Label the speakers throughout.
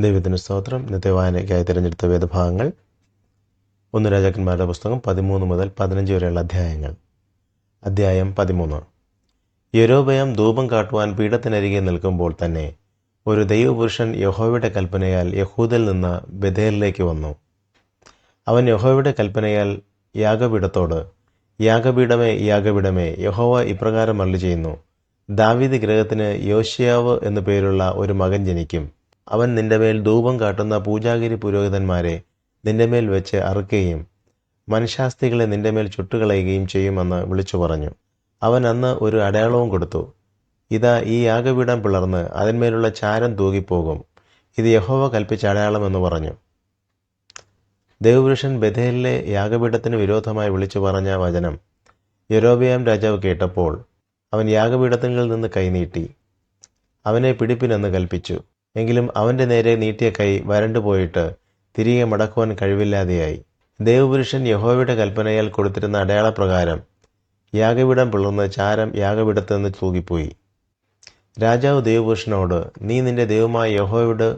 Speaker 1: ദൈവത്തിന് സ്തോത്രം ഇന്നത്തെ വായനയ്ക്കായി തിരഞ്ഞെടുത്ത വേദഭാഗങ്ങൾ ഒന്ന് രാജാക്കന്മാരുടെ പുസ്തകം പതിമൂന്ന് മുതൽ പതിനഞ്ച് വരെയുള്ള അധ്യായങ്ങൾ. അധ്യായം പതിമൂന്ന്. യരോബയം ധൂപം കാട്ടുവാൻ പീഠത്തിനരികെ നിൽക്കുമ്പോൾ തന്നെ ഒരു ദൈവപുരുഷൻ യഹോവയുടെ കൽപ്പനയാൽ യഹൂദിൽ നിന്ന് ബഥേലിലേക്ക് വന്നു. അവൻ യഹോവയുടെ കൽപ്പനയാൽ യാഗപീഠത്തോട് യാഗപീഠമേ യാഗപീഠമേ യഹോവ ഇപ്രകാരം അരുളി ചെയ്യുന്നു ദാവീദ് ഗ്രഹത്തിന് യോശിയാവ് എന്നു പേരുള്ള ഒരു മകൻ ജനിക്കും. അവൻ നിന്റെ മേൽ ധൂപം കാട്ടുന്ന പൂജാഗിരി പുരോഹിതന്മാരെ നിന്റെ മേൽ വെച്ച് അറുക്കുകയും മനുഷ്യാസ്തികളെ നിന്റെ മേൽ ചുട്ടുകളയുകയും ചെയ്യുമെന്ന് വിളിച്ചു പറഞ്ഞു. അവൻ അന്ന് ഒരു അടയാളവും കൊടുത്തു. ഇതാ ഈ യാഗപീഠം പിളർന്ന് അതിന്മേലുള്ള ചാരം തൂകിപ്പോകും. ഇത് യഹോവ കൽപ്പിച്ച അടയാളമെന്ന് പറഞ്ഞു. ദേവപുരുഷൻ ബഥേലിലെ യാഗപീഠത്തിന് വിരോധമായി വിളിച്ചു പറഞ്ഞ വചനം യൊരോബിയാം രാജാവ് കേട്ടപ്പോൾ അവൻ യാഗപീഠത്തിൽ നിന്ന് കൈനീട്ടി. അവനെ പിടിപ്പിനെന്ന് കൽപ്പിച്ചു. എങ്കിലും അവന്റെ നേരെ നീട്ടിയ കൈ വരണ്ടുപോയിട്ട് തിരികെ മടക്കുവാൻ കഴിവില്ലാതെയായി. ദേവപുരുഷൻ യഹോവയുടെ കൽപ്പനയാൽ കൊടുത്തിരുന്ന അടയാളപ്രകാരം യാഗപീഠം പിളർന്ന് ചാരം യാഗപീഠത്ത് നിന്ന് തൂകിപ്പോയി. രാജാവ് ദേവപുരുഷനോട് നീ നിന്റെ ദൈവമായ യഹോവയുടെ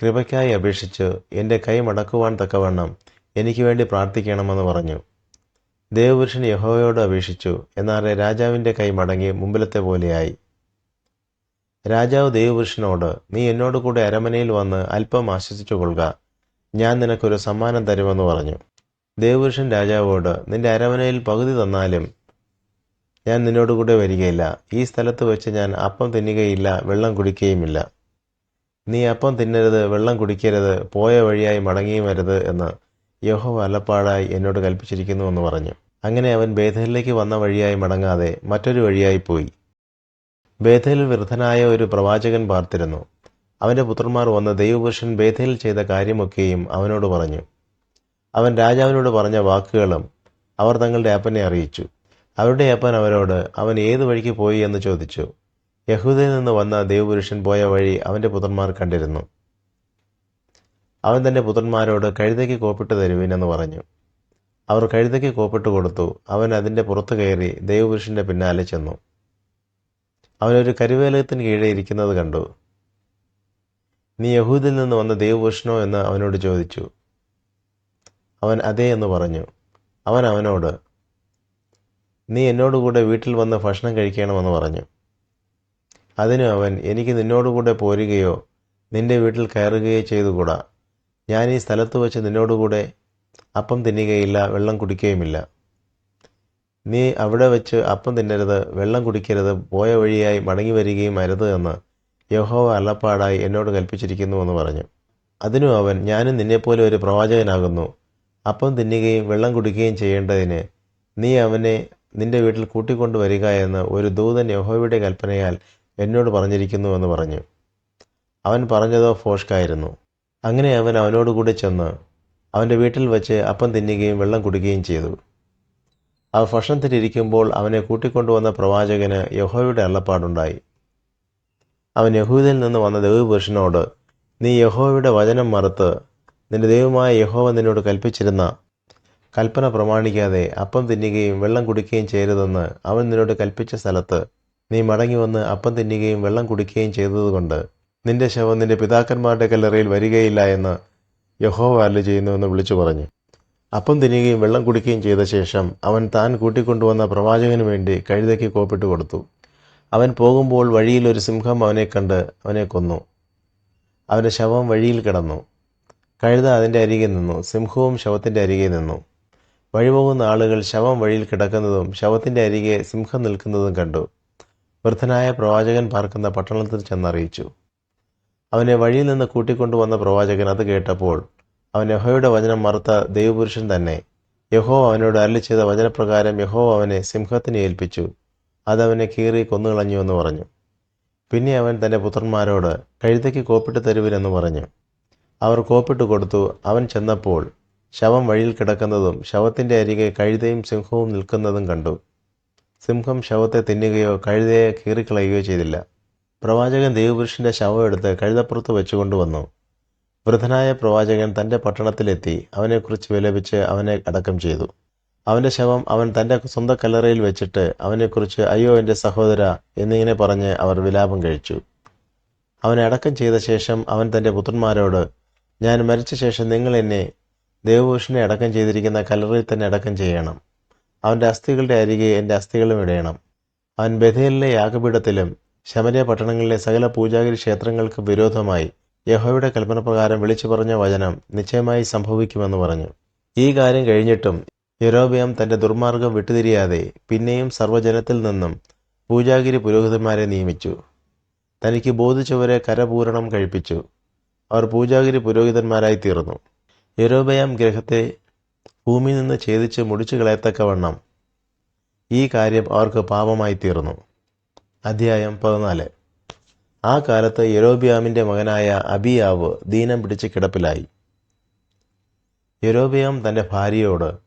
Speaker 1: കൃപയ്ക്കായി അപേക്ഷിച്ച് എന്റെ കൈ മടക്കുവാൻ തക്കവണ്ണം എനിക്ക് വേണ്ടി പ്രാർത്ഥിക്കണമെന്ന് പറഞ്ഞു. ദേവപുരുഷൻ യഹോവയോട് അപേക്ഷിച്ചു. എന്നാൽ രാജാവിന്റെ കൈ മടങ്ങി മുമ്പിലത്തെ പോലെയായി. രാജാവ് ദേവപുരുഷനോട് നീ എന്നോട് കൂടെ അരമനയിൽ വന്ന് അല്പം ആശ്വസിച്ചു കൊള്ളുക. ഞാൻ നിനക്കൊരു സമ്മാനം തരുമെന്ന് പറഞ്ഞു. ദേവപുരുഷൻ രാജാവോട് നിന്റെ അരമനയിൽ പകുതി തന്നാലും ഞാൻ നിന്നോട് കൂടെ വരികയില്ല. ഈ സ്ഥലത്ത് വെച്ച് ഞാൻ അപ്പം തിന്നുകയില്ല വെള്ളം കുടിക്കുകയുമില്ല. നീ അപ്പം തിന്നരുത് വെള്ളം കുടിക്കരുത് പോയ വഴിയായി മടങ്ങിയും വരുത് എന്ന് യഹോ അലപ്പാടായി എന്നോട് കൽപ്പിച്ചിരിക്കുന്നു എന്ന് പറഞ്ഞു. അങ്ങനെ അവൻ ബേധലിലേക്ക് വന്ന വഴിയായി മടങ്ങാതെ മറ്റൊരു വഴിയായി പോയി. ബേഥലിൽ വൃദ്ധനായ ഒരു പ്രവാചകൻ പാർത്തിരുന്നു. അവന്റെ പുത്രന്മാർ വന്ന് ദൈവപുരുഷൻ ബേഥേലിൽ ചെയ്ത കാര്യമൊക്കെയും അവനോട് പറഞ്ഞു. അവൻ രാജാവിനോട് പറഞ്ഞ വാക്കുകളും അവർ തങ്ങളുടെ അപ്പനെ അറിയിച്ചു. അവരുടെ അപ്പൻ അവരോട് അവൻ ഏത് വഴിക്ക് പോയി? എന്ന് ചോദിച്ചു. യഹൂദയിൽ നിന്ന് വന്ന ദൈവപുരുഷൻ പോയ വഴി അവന്റെ പുത്രന്മാർ കണ്ടിരുന്നു. അവൻ തന്റെ പുത്രന്മാരോട് കഴുതയ്ക്ക് കോപ്പിട്ട് തരുവിനെന്ന് പറഞ്ഞു. അവർ കഴുതയ്ക്ക് കോപ്പിട്ട് കൊടുത്തു. അവൻ അതിന്റെ പുറത്തു കയറി ദൈവപുരുഷന്റെ പിന്നാലെ ചെന്നു. അവനൊരു കരുവേലകത്തിന് കീഴെ ഇരിക്കുന്നത് കണ്ടു. നീ യഹൂദിൽ നിന്ന് വന്ന ദേവപുരുഷനോ എന്ന് അവനോട് ചോദിച്ചു. അവൻ അതേ എന്ന് പറഞ്ഞു. അവൻ അവനോട് നീ എന്നോടുകൂടെ വീട്ടിൽ വന്ന് ഭക്ഷണം കഴിക്കണമെന്ന് പറഞ്ഞു. അതിന് അവൻ എനിക്ക് നിന്നോടുകൂടെ പോരുകയോ നിന്റെ വീട്ടിൽ കയറുകയോ ചെയ്തുകൂടാ. ഞാൻ ഈ സ്ഥലത്ത് വെച്ച് നിന്നോടുകൂടെ അപ്പം തിന്നുകയില്ല വെള്ളം കുടിക്കുകയുമില്ല. നീ അവിടെ വെച്ച് അപ്പം തിന്നരുത് വെള്ളം കുടിക്കരുത് പോയ വഴിയായി മടങ്ങി വരികയും അരുത് എന്ന് യഹോവ അല്ലപ്പാടായി എന്നോട് കൽപ്പിച്ചിരിക്കുന്നു എന്ന് പറഞ്ഞു. അതിനു അവൻ ഞാനും നിന്നെപ്പോലെ ഒരു പ്രവാചകനാകുന്നു. അപ്പം തിന്നുകയും വെള്ളം കുടിക്കുകയും ചെയ്യേണ്ടതിന് നീ അവനെ നിന്റെ വീട്ടിൽ കൂട്ടിക്കൊണ്ടു വരിക എന്ന് ഒരു ദൂതൻ യഹോവയുടെ കൽപ്പനയാൽ എന്നോട് പറഞ്ഞിരിക്കുന്നു എന്ന് പറഞ്ഞു. അവൻ പറഞ്ഞതോ ഫോഷ്കായിരുന്നു. അങ്ങനെ അവൻ അവനോടുകൂടി ചെന്ന് അവന്റെ വീട്ടിൽ വച്ച് അപ്പം തിന്നുകയും വെള്ളം കുടിക്കുകയും ചെയ്തു. അവ ഭക്ഷണത്തിലിരിക്കുമ്പോൾ അവനെ കൂട്ടിക്കൊണ്ടുവന്ന പ്രവാചകന് യഹോയുടെ അള്ളപ്പാടുണ്ടായി അവൻ യഹൂദിൽ നിന്ന് വന്ന ദൈവപുരുഷനോട് നീ യഹോവയുടെ വചനം മറുത്ത് നിന്റെ ദൈവമായ യഹോവ നിന്നോട് കൽപ്പിച്ചിരുന്ന കൽപ്പന പ്രമാണിക്കാതെ അപ്പം തിന്നുകയും വെള്ളം കുടിക്കുകയും ചെയ്യരുതെന്ന് അവൻ നിന്നോട് കൽപ്പിച്ച സ്ഥലത്ത് നീ മടങ്ങി വന്ന് അപ്പം തിന്നുകയും വെള്ളം കുടിക്കുകയും ചെയ്തതുകൊണ്ട് നിന്റെ ശവം നിന്റെ പിതാക്കന്മാരുടെ കല്ലറയിൽ വരികയില്ല എന്ന് യഹോവ അല്ല ചെയ്യുന്നുവെന്ന് വിളിച്ചു പറഞ്ഞു അപ്പം തിന്നുകയും വെള്ളം കുടിക്കുകയും ചെയ്ത ശേഷം അവൻ താൻ കൂട്ടിക്കൊണ്ടുവന്ന പ്രവാചകന് വേണ്ടി കഴുതയ്ക്ക് കോപ്പിട്ട് കൊടുത്തു. അവൻ പോകുമ്പോൾ വഴിയിൽ ഒരു സിംഹം അവനെ കണ്ട് അവനെ കൊന്നു. അവന്റെ ശവം വഴിയിൽ കിടന്നു. കഴുത അതിന്റെ അരികെ നിന്നു. സിംഹവും ശവത്തിന്റെ അരികെ നിന്നു. വഴിപോകുന്ന ആളുകൾ ശവം വഴിയിൽ കിടക്കുന്നതും ശവത്തിന്റെ അരികെ സിംഹം നിൽക്കുന്നതും കണ്ടു. വൃദ്ധനായ പ്രവാചകൻ പാർക്കുന്ന പട്ടണത്തിൽ ചെന്നറിയിച്ചു. അവനെ വഴിയിൽ നിന്ന് കൂട്ടിക്കൊണ്ടുവന്ന പ്രവാചകൻ അത് കേട്ടപ്പോൾ അവൻ യഹോയുടെ വചനം മറുത്ത ദൈവപുരുഷൻ തന്നെ. യഹോ അവനോട് അരളി ചെയ്ത വചനപ്രകാരം യഹോ അവനെ സിംഹത്തിന് ഏൽപ്പിച്ചു. അതവനെ കീറി കൊന്നുകളഞ്ഞു എന്ന് പറഞ്ഞു. പിന്നെ അവൻ തന്റെ പുത്രന്മാരോട് കഴുതയ്ക്ക് കോപ്പിട്ട് തരുവിനെന്ന് പറഞ്ഞു. അവർ കോപ്പിട്ട് കൊടുത്തു. അവൻ ചെന്നപ്പോൾ ശവം വഴിയിൽ കിടക്കുന്നതും ശവത്തിന്റെ അരികെ കഴുതയും സിംഹവും നിൽക്കുന്നതും കണ്ടു. സിംഹം ശവത്തെ തിന്നുകയോ കഴുതയെ കീറിക്കളയുകയോ ചെയ്തില്ല. പ്രവാചകൻ ദേവപുരുഷന്റെ ശവം എടുത്ത് കഴുതപ്പുറത്ത് വെച്ചുകൊണ്ടുവന്നു വൃദ്ധനായ പ്രവാചകൻ തന്റെ പട്ടണത്തിലെത്തി. അവനെക്കുറിച്ച് വിലപിച്ച് അവനെ അടക്കം ചെയ്തു. അവന്റെ ശവം അവൻ തന്റെ സ്വന്തം കല്ലറയിൽ വെച്ചിട്ട് അവനെക്കുറിച്ച് അയ്യോ എന്റെ സഹോദര എന്നിങ്ങനെ പറഞ്ഞ് അവർ വിലാപം കഴിച്ചു. അവനെ അടക്കം ചെയ്ത ശേഷം അവൻ തന്റെ പുത്രന്മാരോട് ഞാൻ മരിച്ച ശേഷം നിങ്ങൾ എന്നെ ദേവഭൂഷണെ അടക്കം ചെയ്തിരിക്കുന്ന കല്ലറയിൽ തന്നെ അടക്കം ചെയ്യണം. അവന്റെ അസ്ഥികളുടെ അരികെ എന്റെ അസ്ഥികളും ഇടയണം അവൻ ബഥേലിലെ യാഗപീഠത്തിലും ശമരിയ പട്ടണങ്ങളിലെ സകല പൂജാഗിരി ക്ഷേത്രങ്ങൾക്ക് വിരോധമായി യഹോയുടെ കൽപ്പനപ്രകാരം വിളിച്ചു പറഞ്ഞ വചനം നിശ്ചയമായി സംഭവിക്കുമെന്ന് പറഞ്ഞു. ഈ കാര്യം കഴിഞ്ഞിട്ടും യൊരോബിയാം തന്റെ ദുർമാർഗം വിട്ടുതിരിയാതെ പിന്നെയും സർവജനത്തിൽ നിന്നും പൂജാഗിരി പുരോഹിതന്മാരെ നിയമിച്ചു. തനിക്ക് ബോധിച്ചവരെ കരപൂരണം കഴിപ്പിച്ചു. അവർ പൂജാഗിരി പുരോഹിതന്മാരായി തീർന്നു. യൊരോബയാം ഗ്രഹത്തെ ഭൂമിയിൽ നിന്ന് ഛേദിച്ച് മുടിച്ചു കളയത്തക്കവണ്ണം ഈ കാര്യം അവർക്ക് പാപമായി തീർന്നു. അധ്യായം പതിനാല്. ആ കാലത്ത് യൊരോബിയാമിന്റെ മകനായ അബിയാവ് ദീനം പിടിച്ച് കിടപ്പിലായി. യൊരോബിയാം തന്റെ ഭാര്യയോട്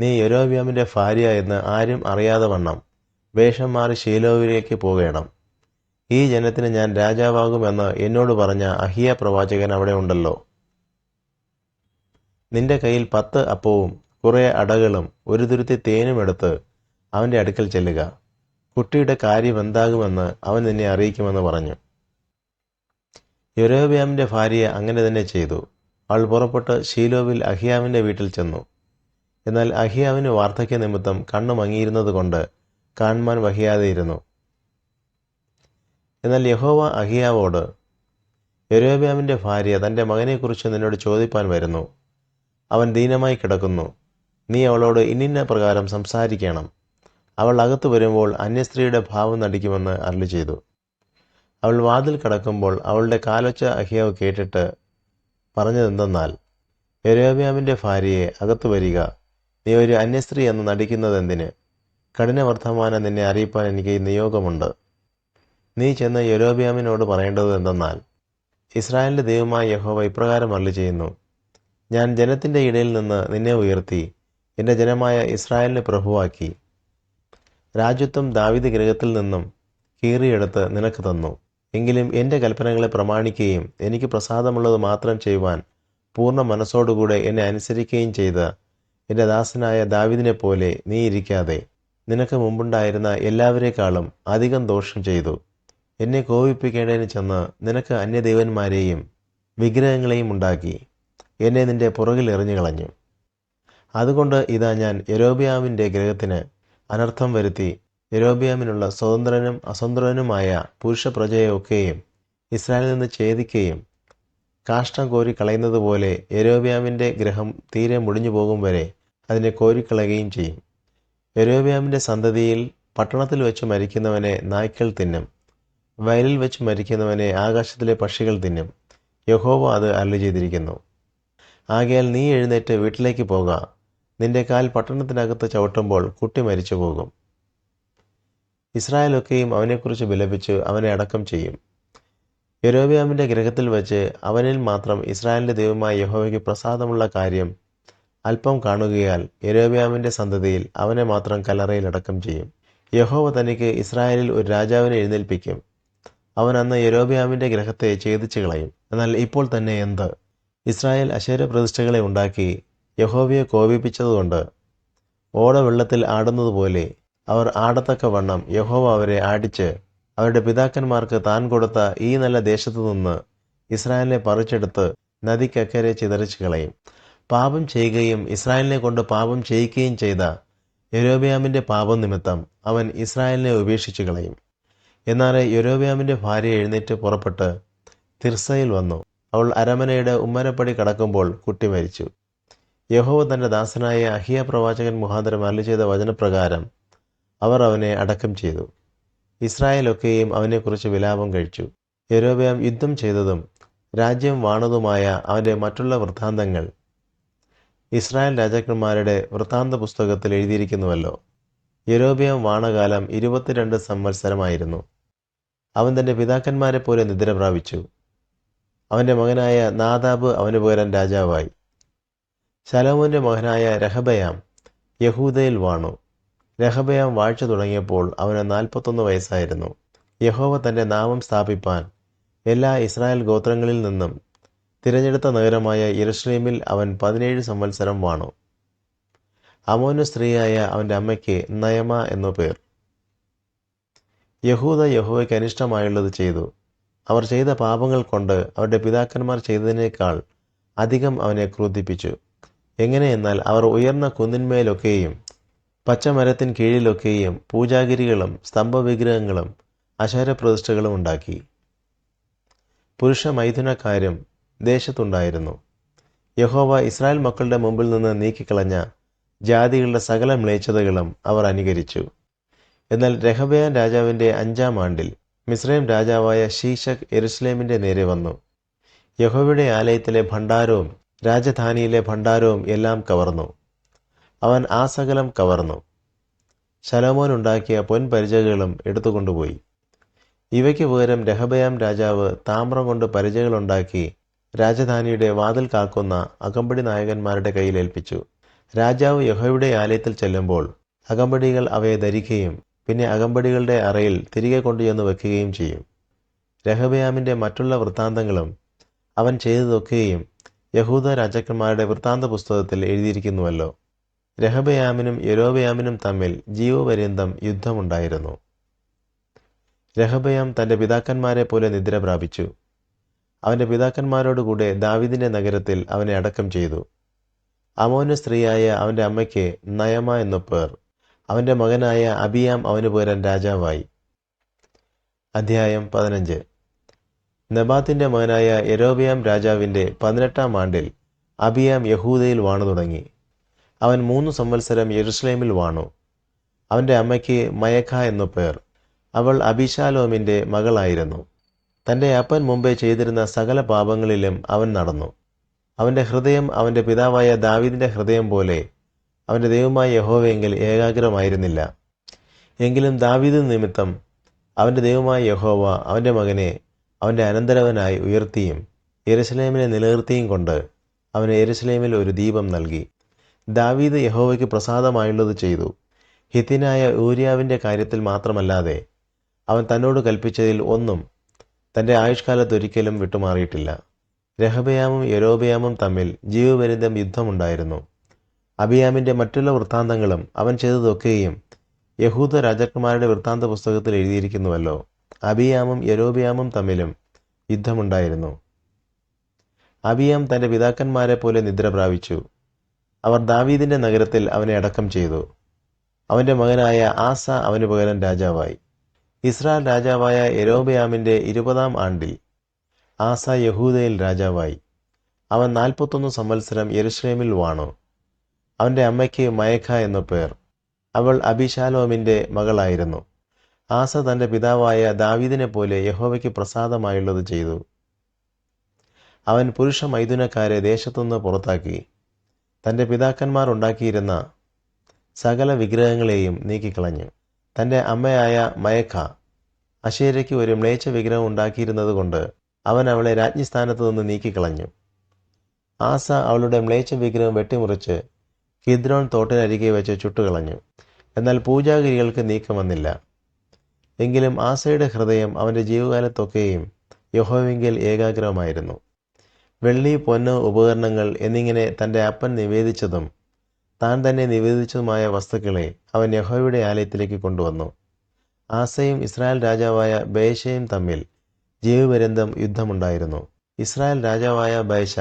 Speaker 1: നീ യൊരോബിയാമിന്റെ ഭാര്യ എന്ന് ആരും അറിയാതെ വണ്ണം. വേഷം മാറി ശീലോവിലേക്ക് പോകണം. ഈ ജനത്തിന് ഞാൻ രാജാവാകുമെന്ന് എന്നോട് പറഞ്ഞ അഹിയ പ്രവാചകൻ അവിടെ ഉണ്ടല്ലോ. നിന്റെ കയ്യിൽ പത്ത് അപ്പവും കുറേ അടകളും ഒരു തുരുത്തി തേനും എടുത്ത് അവന്റെ അടുക്കൽ ചെല്ലുക. കുട്ടിയുടെ കാര്യം എന്താകുമെന്ന് അവൻ നിന്നെ അറിയിക്കുമെന്ന് പറഞ്ഞു. യൊരോബിയാമിന്റെ ഭാര്യയെ അങ്ങനെ തന്നെ ചെയ്തു. അവൾ പുറപ്പെട്ട് ഷീലോവിൽ അഹിയാവിന്റെ വീട്ടിൽ ചെന്നു. എന്നാൽ അഹിയാവിന് വാർദ്ധക്യ നിമിത്തം കണ്ണു മങ്ങിയിരുന്നത് കൊണ്ട് കാൺമാൻ വഹിയാതെയിരുന്നു എന്നാൽ യഹോവ അഹിയാവോട് യൊരോബിയാമിന്റെ ഭാര്യ തന്റെ മകനെക്കുറിച്ച് നിന്നോട് ചോദിപ്പാൻ വരുന്നു. അവൻ ദീനമായി കിടക്കുന്നു. നീ അവളോട് ഇന്നിന്ന പ്രകാരം സംസാരിക്കണം. അവൾ അകത്തു വരുമ്പോൾ അന്യസ്ത്രീയുടെ ഭാവം നടിക്കുമെന്ന് അരളി ചെയ്തു. അവൾ വാതിൽ കടക്കുമ്പോൾ അവളുടെ കാലൊച്ച അഹിയാവ് കേട്ടിട്ട് പറഞ്ഞതെന്തെന്നാൽ യരോമ്യാമിന്റെ ഭാര്യയെ അകത്തു വരിക. നീ ഒരു അന്യസ്ത്രീ എന്ന് നടിക്കുന്നതെന്തിന്? കഠിന വർത്തമാനം നിന്നെ അറിയിപ്പാൻ എനിക്ക് നിയോഗമുണ്ട്. നീ ചെന്ന് യരോബ്യാമിനോട് പറയേണ്ടത് എന്തെന്നാൽ ഇസ്രായേലിന്റെ ദൈവമായ യഹോവ ഇപ്രകാരം അള്ളി ചെയ്യുന്നു ഞാൻ ജനത്തിന്റെ ഇടയിൽ നിന്ന് നിന്നെ ഉയർത്തി എന്റെ ജനമായ ഇസ്രായേലിനെ പ്രഭുവാക്കി. രാജ്യത്വം ദാവിദ് ഗൃഹത്തിൽ നിന്നും കീറിയെടുത്ത് നിനക്ക് തന്നു. എങ്കിലും എന്റെ കൽപ്പനകളെ പ്രമാണിക്കുകയും എനിക്ക് പ്രസാദമുള്ളത് മാത്രം ചെയ്യുവാൻ പൂർണ മനസ്സോടുകൂടെ എന്നെ അനുസരിക്കുകയും ചെയ്ത എന്റെ ദാസനായ ദാവിദിനെ പോലെ നീ ഇരിക്കാതെ. നിനക്ക് മുമ്പുണ്ടായിരുന്ന എല്ലാവരെക്കാളും അധികം ദോഷം ചെയ്തു. എന്നെ കോപിപ്പിക്കേണ്ടതിന് ചെന്ന് നിനക്ക് അന്യദേവന്മാരെയും വിഗ്രഹങ്ങളെയും ഉണ്ടാക്കി. എന്നെ നിന്റെ പുറകിൽ എറിഞ്ഞു കളഞ്ഞു അതുകൊണ്ട് ഇതാ ഞാൻ യരോബിയാവിന്റെ ഗ്രഹത്തിന് അനർത്ഥം വരുത്തി യരോബിയാമിനുള്ള സ്വതന്ത്രനും അസ്വതന്ത്രനുമായ പുരുഷപ്രജയൊക്കെയും ഇസ്രായേലിൽ നിന്ന് ഛേദിക്കുകയും കാഷ്ടം കോരി പോലെ യരോബിയാമിന്റെ ഗ്രഹം തീരെ മുടിഞ്ഞു പോകും വരെ അതിനെ കോരിക്കളയുകയും ചെയ്യും. യരോബിയാമിന്റെ സന്തതിയിൽ പട്ടണത്തിൽ വെച്ച് മരിക്കുന്നവനെ നായ്ക്കൾ തിന്നും വയലിൽ വെച്ച് മരിക്കുന്നവനെ ആകാശത്തിലെ പക്ഷികൾ തിന്നും. യഹോവ അത് അരുളി ചെയ്തിരിക്കുന്നു ആകയാൽ നീ എഴുന്നേറ്റ് വീട്ടിലേക്ക് പോക. നിന്റെ കാൽ പട്ടണത്തിനകത്ത് ചവിട്ടുമ്പോൾ കുട്ടി മരിച്ചു പോകും ഇസ്രായേലൊക്കെയും അവനെക്കുറിച്ച് വിലപിച്ച് അവനെ അടക്കം ചെയ്യും. യരോബിയാമിന്റെ ഗ്രഹത്തിൽ വച്ച് അവനിൽ മാത്രം ഇസ്രായേലിന്റെ ദൈവമായ യഹോവയ്ക്ക് പ്രസാദമുള്ള കാര്യം അല്പം കാണുകയാൽ യരോബിയാമിന്റെ സന്തതിയിൽ അവനെ മാത്രം കല്ലറയിൽ അടക്കം ചെയ്യും. യഹോവ തനിക്ക് ഇസ്രായേലിൽ ഒരു രാജാവിനെ എഴുന്നേൽപ്പിക്കും. അവൻ അന്ന് യരോബിയാമിന്റെ ഗ്രഹത്തെ ഛേദിച്ചു കളയും. എന്നാൽ ഇപ്പോൾ തന്നെ എന്ത്? ഇസ്രായേൽ അശേര പ്രതിഷ്ഠകളെ ഉണ്ടാക്കി യഹോവയെ കോപിപ്പിച്ചതുകൊണ്ട് ഓടവെള്ളത്തിൽ ആടുന്നതുപോലെ അവർ ആടത്തക്ക വണ്ണം യഹോവ അവരെ ആടിച്ച് അവരുടെ പിതാക്കന്മാർക്ക് താൻ കൊടുത്ത ഈ നല്ല ദേശത്തു നിന്ന് ഇസ്രായേലിനെ പറിച്ചെടുത്ത് നദിക്കക്കരെ ചിതറിച്ചു കളയും. പാപം ചെയ്യുകയും ഇസ്രായേലിനെ കൊണ്ട് പാപം ചെയ്യിക്കുകയും ചെയ്ത യൊരോബിയാമിന്റെ പാപം നിമിത്തം അവൻ ഇസ്രായേലിനെ ഉപേക്ഷിച്ചു കളയും. എന്നാൽ യൊരോബിയാമിന്റെ ഭാര്യ എഴുന്നേറ്റ് പുറപ്പെട്ട് തിർസയിൽ വന്നു. അവൾ അരമനയുടെ ഉമ്മരപ്പടി കടക്കുമ്പോൾ കുട്ടി മരിച്ചു. യഹോവ തന്റെ ദാസനായ അഹിയ പ്രവാചകൻ മുഖാന്തരം അല്ലു ചെയ്ത വചനപ്രകാരം അവർ അവനെ അടക്കം ചെയ്തു. ഇസ്രായേലൊക്കെയും അവനെക്കുറിച്ച് വിലാപം കഴിച്ചു. യരോബയാം യുദ്ധം ചെയ്തതും രാജ്യം വാണതുമായ അവന്റെ മറ്റുള്ള വൃത്താന്തങ്ങൾ ഇസ്രായേൽ രാജാക്കന്മാരുടെ വൃത്താന്ത പുസ്തകത്തിൽ എഴുതിയിരിക്കുന്നുവല്ലോ. യരോബിയാം വാണകാലം ഇരുപത്തിരണ്ട് സംവത്സരമായിരുന്നു. അവൻ തന്റെ പിതാക്കന്മാരെ പോലെ നിദ്ര പ്രാപിച്ചു. അവന്റെ മകനായ നാദാബ് അവന് പകരം രാജാവായി. ശലോമോന്റെ മകനായ രഹബയാം യഹൂദയിൽ വാണു. രഹബയാം വാഴ്ച തുടങ്ങിയപ്പോൾ അവന് നാൽപ്പത്തൊന്ന് വയസ്സായിരുന്നു. യഹോവ തന്റെ നാമം സ്ഥാപിപ്പാൻ എല്ലാ ഇസ്രായേൽ ഗോത്രങ്ങളിൽ നിന്നും തിരഞ്ഞെടുത്ത നഗരമായ യെരുഷലേമിൽ അവൻ പതിനേഴ് സംവത്സരം വാണു. അമോന സ്ത്രീയായ അവന്റെ അമ്മയ്ക്ക് നയമ എന്നു പേർ. യഹൂദ യഹോവയ്ക്ക് അനിഷ്ടമായുള്ളത് ചെയ്തു. അവർ ചെയ്ത പാപങ്ങൾ കൊണ്ട് അവരുടെ പിതാക്കന്മാർ ചെയ്തതിനേക്കാൾ അധികം അവനെ ക്രോധിപ്പിച്ചു. എങ്ങനെയെന്നാൽ അവർ ഉയർന്ന കുന്നിന്മേലൊക്കെയും പച്ചമരത്തിൻ കീഴിലൊക്കെയും പൂജാഗിരികളും സ്തംഭവിഗ്രഹങ്ങളും അശരപ്രതിഷ്ഠകളും ഉണ്ടാക്കി. പുരുഷ മൈഥുനക്കാരും ദേശത്തുണ്ടായിരുന്നു. യഹോവ ഇസ്രായേൽ മക്കളുടെ മുമ്പിൽ നിന്ന് നീക്കിക്കളഞ്ഞ ജാതികളുടെ സകല മ്ലേച്ഛതകളും അവർ അനുകരിച്ചു. എന്നാൽ രഹബയാൻ രാജാവിന്റെ അഞ്ചാം ആണ്ടിൽ മിസ്രൈം രാജാവായ ശീശക് എരുസലേമിന്റെ നേരെ വന്നു. യഹോവയുടെ ആലയത്തിലെ ഭണ്ഡാരവും രാജധാനിയിലെ ഭണ്ഡാരവും എല്ലാം കവർന്നു. അവൻ ആ സകലം കവർന്നു. ശലോമോൻ ഉണ്ടാക്കിയ പൊൻപരിചകളും എടുത്തുകൊണ്ടുപോയി. ഇവയ്ക്ക് പകരം രഹബയാം രാജാവ് താമ്രം കൊണ്ട് പരിചകളുണ്ടാക്കി രാജധാനിയുടെ വാതിൽ കാക്കുന്ന അകമ്പടി നായകന്മാരുടെ കയ്യിൽ ഏൽപ്പിച്ചു. രാജാവ് യഹോയുടെ ആലയത്തിൽ ചെല്ലുമ്പോൾ അകമ്പടികൾ അവയെ ധരിക്കുകയും പിന്നെ അകമ്പടികളുടെ അറയിൽ തിരികെ കൊണ്ടുചെന്ന് വെക്കുകയും ചെയ്യും. രഹബയാമിന്റെ മറ്റുള്ള വൃത്താന്തങ്ങളും അവൻ ചെയ്തതൊക്കെയും യഹൂദ രാജാക്കന്മാരുടെ വൃത്താന്ത പുസ്തകത്തിൽ എഴുതിയിരിക്കുന്നുവല്ലോ. രഹബയാമിനും യരോബയാമിനും തമ്മിൽ ജീവപര്യന്തം യുദ്ധമുണ്ടായിരുന്നു. രഹബയാം തന്റെ പിതാക്കന്മാരെ പോലെ നിദ്ര പ്രാപിച്ചു. അവന്റെ പിതാക്കന്മാരോടുകൂടെ ദാവിദിന്റെ നഗരത്തിൽ അവനെ അടക്കം ചെയ്തു. അമോന സ്ത്രീയായ അവന്റെ അമ്മയ്ക്ക് നയമ എന്നു പേർ. അവന്റെ മകനായ അബിയാം അവന് പോരാൻ രാജാവായി. അധ്യായം പതിനഞ്ച്. നബാത്തിന്റെ മകനായ യരോബിയാം രാജാവിന്റെ പതിനെട്ടാം ആണ്ടിൽ അബിയാം യഹൂദയിൽ വാണു തുടങ്ങി. അവൻ മൂന്ന് സംവത്സരം യെരുസലേമിൽ വാണു. അവന്റെ അമ്മയ്ക്ക് മയഖ എന്നു പേർ. അവൾ അബിശാലോമിന്റെ മകളായിരുന്നു. തന്റെ അപ്പൻ മുമ്പേ ചെയ്തിരുന്ന സകല പാപങ്ങളിലും അവൻ നടന്നു. അവന്റെ ഹൃദയം അവന്റെ പിതാവായ ദാവീദിന്റെ ഹൃദയം പോലെ അവന്റെ ദൈവമായ യഹോവയെങ്കിൽ ഏകാഗ്രമായിരുന്നില്ല. എങ്കിലും ദാവീദ് നിമിത്തം അവന്റെ ദൈവമായ യഹോവ അവന്റെ മകനെ അവന്റെ അനന്തരവനായി ഉയർത്തിയും യെരുസലേമിനെ നിലനിർത്തിയും കൊണ്ട് അവന് യെരുസലേമിൽ ഒരു ദീപം നൽകി. ദാവീദ് യഹോവയ്ക്ക് പ്രസാദമായുള്ളത് ചെയ്തു. ഹിത്തിനായ ഊര്യാവിന്റെ കാര്യത്തിൽ മാത്രമല്ലാതെ അവൻ തന്നോട് കൽപ്പിച്ചതിൽ ഒന്നും തന്റെ ആയുഷ്കാലത്തൊരിക്കലും വിട്ടുമാറിയിട്ടില്ല. രഹബയാമും യരോബയാമും തമ്മിൽ ജീവപര്യന്തം യുദ്ധമുണ്ടായിരുന്നു. അബിയാമിന്റെ മറ്റുള്ള വൃത്താന്തങ്ങളും അവൻ ചെയ്തതൊക്കെയും യഹൂദ രാജാക്കന്മാരുടെ വൃത്താന്ത പുസ്തകത്തിൽ എഴുതിയിരിക്കുന്നുവല്ലോ. അബിയാമും യരോബിയാമും തമ്മിലും യുദ്ധമുണ്ടായിരുന്നു. അബിയാം തന്റെ പിതാക്കന്മാരെ പോലെ നിദ്ര പ്രാപിച്ചു. അവർ ദാവീദിന്റെ നഗരത്തിൽ അവനെ അടക്കം ചെയ്തു. അവന്റെ മകനായ ആസ അവന് പകരം രാജാവായി. ഇസ്രായേൽ രാജാവായ എരോബയാമിന്റെ ഇരുപതാം ആണ്ടിൽ ആസ യഹൂദയിൽ രാജാവായി. അവൻ നാൽപ്പത്തൊന്ന് സംവത്സരം യെരുഷലേമിൽ വാണു. അവന്റെ അമ്മയ്ക്ക് മയഖ എന്ന പേർ. അവൾ അബിശാലോമിന്റെ മകളായിരുന്നു. ആസ തന്റെ പിതാവായ ദാവീദിനെ പോലെ യഹോവയ്ക്ക് പ്രസാദമായുള്ളത് ചെയ്തു. അവൻ പുരുഷ മൈഥുനക്കാരെ ദേശത്തുനിന്ന് പുറത്താക്കി. തന്റെ പിതാക്കന്മാർ ഉണ്ടാക്കിയിരുന്ന സകല വിഗ്രഹങ്ങളെയും നീക്കിക്കളഞ്ഞു. തന്റെ അമ്മയായ മയഖ അശേരയ്ക്ക് ഒരു മ്ലേച്ഛ വിഗ്രഹം ഉണ്ടാക്കിയിരുന്നത് കൊണ്ട് അവൻ അവളെ രാജ്ഞിസ്ഥാനത്ത് നിന്ന് നീക്കിക്കളഞ്ഞു. ആസ അവളുടെ മ്ലേച്ഛ വിഗ്രഹം വെട്ടിമുറിച്ച് കിദ്രോൺ തോട്ടിനരികെ വെച്ച് ചുട്ടുകളഞ്ഞു. എന്നാൽ പൂജാഗിരികൾക്ക് നീക്കം വന്നില്ല. എങ്കിലും ആസയുടെ ഹൃദയം അവന്റെ ജീവകാലത്തൊക്കെയും യഹോവെങ്കിൽ ഏകാഗ്രമായിരുന്നു. വെള്ളി പൊന്ന് ഉപകരണങ്ങൾ എന്നിങ്ങനെ തന്റെ അപ്പൻ നിവേദിച്ചതും താൻ തന്നെ നിവേദിച്ചതുമായ വസ്തുക്കളെ അവൻ യഹോയുടെ ആലയത്തിലേക്ക് കൊണ്ടുവന്നു. ആസയും ഇസ്രായേൽ രാജാവായ ബേശയും തമ്മിൽ ജീവപര്യന്തം യുദ്ധമുണ്ടായിരുന്നു. ഇസ്രായേൽ രാജാവായ ബേശ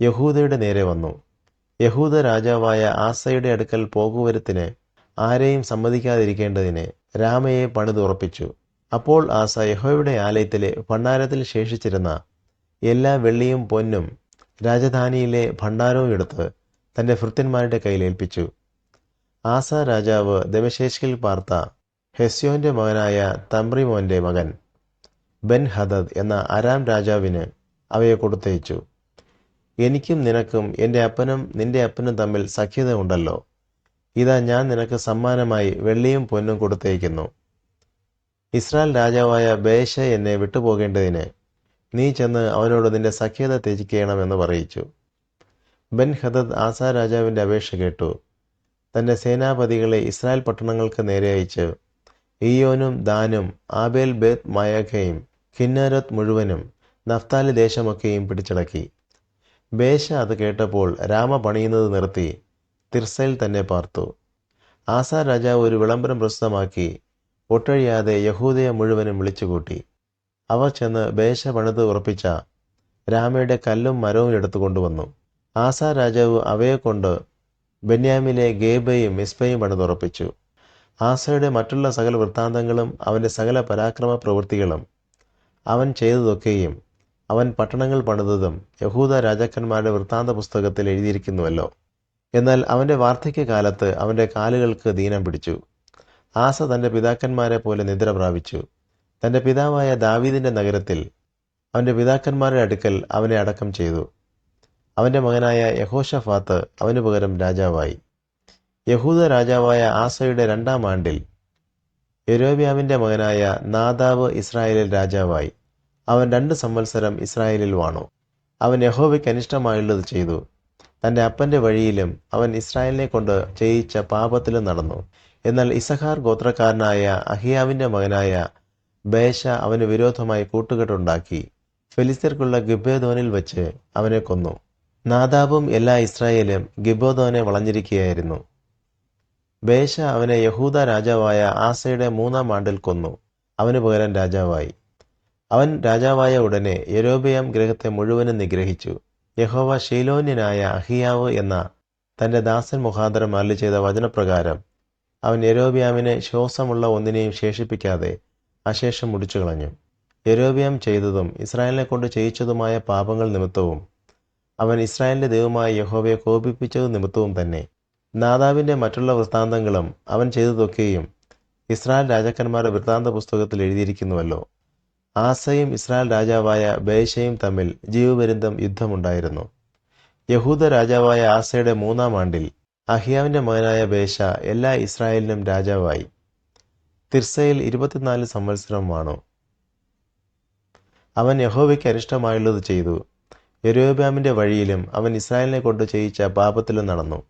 Speaker 1: യഹൂദയുടെ നേരെ വന്നു. യഹൂദ രാജാവായ ആസയുടെ അടുക്കൽ പോകുവരത്തിന് ആരെയും സമ്മതിക്കാതിരിക്കേണ്ടതിന് രാമയെ പണിതുറപ്പിച്ചു. അപ്പോൾ ആസ യഹോയുടെ ആലയത്തിലെ ഭണ്ഡാരത്തിൽ ശേഷിച്ചിരുന്ന എല്ലാ വെള്ളിയും പൊന്നും രാജധാനിയിലെ ഭണ്ഡാരവും എടുത്ത് തന്റെ ഭൃത്യന്മാരുടെ കയ്യിൽ ഏൽപ്പിച്ചു. ആസ രാജാവ് ദമശേഷ്കിൽ പാർത്ത ഹെസ്യോന്റെ മകനായ തമ്രിമോന്റെ മകൻ ബെൻ ഹദദ് എന്ന അരാം രാജാവിന് അവയെ കൊടുത്തയച്ചു. എനിക്കും നിനക്കും എന്റെ അപ്പനും നിന്റെ അപ്പനും തമ്മിൽ സഖ്യത ഉണ്ടല്ലോ. ഇതാ ഞാൻ നിനക്ക് സമ്മാനമായി വെള്ളിയും പൊന്നും കൊടുത്തയക്കുന്നു. ഇസ്രായേൽ രാജാവായ ബേശ എന്നെ വിട്ടുപോകേണ്ടതിന് നീ ചെന്ന് അവനോട് നിന്റെ സഖ്യത ത്യജിക്കണമെന്ന് പറയിച്ചു. ബെൻ ഹദദ് ആസാ രാജാവിന്റെ അപേക്ഷ കേട്ടു. തന്റെ സേനാപതികളെ ഇസ്രായേൽ പട്ടണങ്ങൾക്ക് നേരെ അയച്ച് ഇയോനും ദാനും ആബേൽ ബേത് മായാഖയും കിന്നാരത്ത് മുഴുവനും നഫ്താലി ദേശമൊക്കെയും പിടിച്ചടക്കി. ബേശ അത് കേട്ടപ്പോൾ രാമ പണിയുന്നത് നിർത്തി തിർസയിൽ തന്നെ പാർത്തു. ആസാ രാജാവ് ഒരു വിളംബരം പ്രസ്തുതമാക്കി ഒട്ടഴിയാതെ യഹൂദയ മുഴുവനും വിളിച്ചുകൂട്ടി. അവർ ചെന്ന് ബേശ പണിത് ഉറപ്പിച്ച രാമയുടെ കല്ലും മരവും എടുത്തു കൊണ്ടുവന്നു. ആസ രാജാവ് അവയെ കൊണ്ട് ബെന്യാമിലെ ഗേബയും മിസ്ബയും പണിതുറപ്പിച്ചു ആസയുടെ മറ്റുള്ള സകല വൃത്താന്തങ്ങളും അവന്റെ സകല പരാക്രമ പ്രവൃത്തികളും അവൻ ചെയ്തതൊക്കെയും അവൻ പട്ടണങ്ങൾ പണിതതും യഹൂദ രാജാക്കന്മാരുടെ വൃത്താന്ത പുസ്തകത്തിൽ എഴുതിയിരിക്കുന്നുവല്ലോ. എന്നാൽ അവന്റെ വാർദ്ധക്യകാലത്ത് അവന്റെ കാലുകൾക്ക് ദീനം പിടിച്ചു. ആസ തന്റെ പിതാക്കന്മാരെ പോലെ നിദ്ര പ്രാപിച്ചു. തന്റെ പിതാവായ ദാവീദിന്റെ നഗരത്തിൽ അവന്റെ പിതാക്കന്മാരുടെ അടുക്കൽ അവനെ അടക്കം ചെയ്തു. അവന്റെ മകനായ യഹോഷഫാത്ത് അവന് പകരം രാജാവായി. യഹൂദ രാജാവായ ആസയുടെ രണ്ടാം ആണ്ടിൽ യെരോബ്യാമിന്റെ മകനായ നാദാവ് ഇസ്രായേലിൽ രാജാവായി. അവൻ രണ്ട് സംവത്സരം ഇസ്രായേലിൽ വാണു. അവൻ യഹോവയ്ക്ക് അനിഷ്ടമായുള്ളത് ചെയ്തു. തന്റെ അപ്പന്റെ വഴിയിലും അവൻ ഇസ്രായേലിനെ കൊണ്ട് ചെയ്യിച്ച പാപത്തിലും നടന്നു. എന്നാൽ ഇസഹാർ ഗോത്രക്കാരനായ അഹിയാവിന്റെ മകനായ ബേശ അവന് വിരോധമായി കൂട്ടുകെട്ടുണ്ടാക്കി. ഫിലിസ്തീർക്കുള്ള ഗിബേദോനിൽ വെച്ച് അവനെ കൊന്നു. നാദാബും എല്ലാ ഇസ്രായേലും ഗിബോദോനെ വളഞ്ഞിരിക്കുകയായിരുന്നു. ബേശ അവനെ യഹൂദ രാജാവായ ആസയുടെ മൂന്നാം ആണ്ടിൽ കൊന്നു. അവന് പകരം രാജാവായി. അവൻ രാജാവായ ഉടനെ യരോബിയം ഗ്രഹത്തെ മുഴുവനും നിഗ്രഹിച്ചു. യഹോവ ശീലോന്യനായ അഹിയാവ് എന്ന തന്റെ ദാസൻ മുഖാന്തരം അരളി ചെയ്ത വചനപ്രകാരം അവൻ യരോബിയാമിനെ ശ്വാസമുള്ള ഒന്നിനെയും ശേഷിപ്പിക്കാതെ അശേഷം മുടിച്ചു കളഞ്ഞു. യരോബിയാം ചെയ്തതും ഇസ്രായേലിനെ കൊണ്ട് ചെയ്യിച്ചതുമായ പാപങ്ങൾ നിമിത്തവും അവൻ ഇസ്രായേലിന്റെ ദൈവമായ യഹോവയെ കോപിപ്പിച്ചത് നിമിത്തവും തന്നെ. നാദാവിന്റെ മറ്റുള്ള വൃത്താന്തങ്ങളും അവൻ ചെയ്തതൊക്കെയും ഇസ്രായേൽ രാജാക്കന്മാരുടെ വൃത്താന്ത പുസ്തകത്തിൽ എഴുതിയിരിക്കുന്നുവല്ലോ. ആസയും ഇസ്രായേൽ രാജാവായ ബേശയും തമ്മിൽ ജീവപര്യന്തം യുദ്ധമുണ്ടായിരുന്നു. യഹൂദ രാജാവായ ആസയുടെ മൂന്നാം ആണ്ടിൽ അഹിയാവിന്റെ മകനായ ബേശ എല്ലാ ഇസ്രായേലിനും രാജാവായി. തിർസയിൽ ഇരുപത്തിനാല് സംവത്സരം വാണു. അവൻ യഹോവയ്ക്ക് അനിഷ്ടമായുള്ളത് ചെയ്തു. യരോബാമിന്റെ വഴിയിലും അവൻ ഇസ്രായേലിനെ കൊണ്ട് ചെയ്യിച്ച പാപത്തിലും നടന്നു.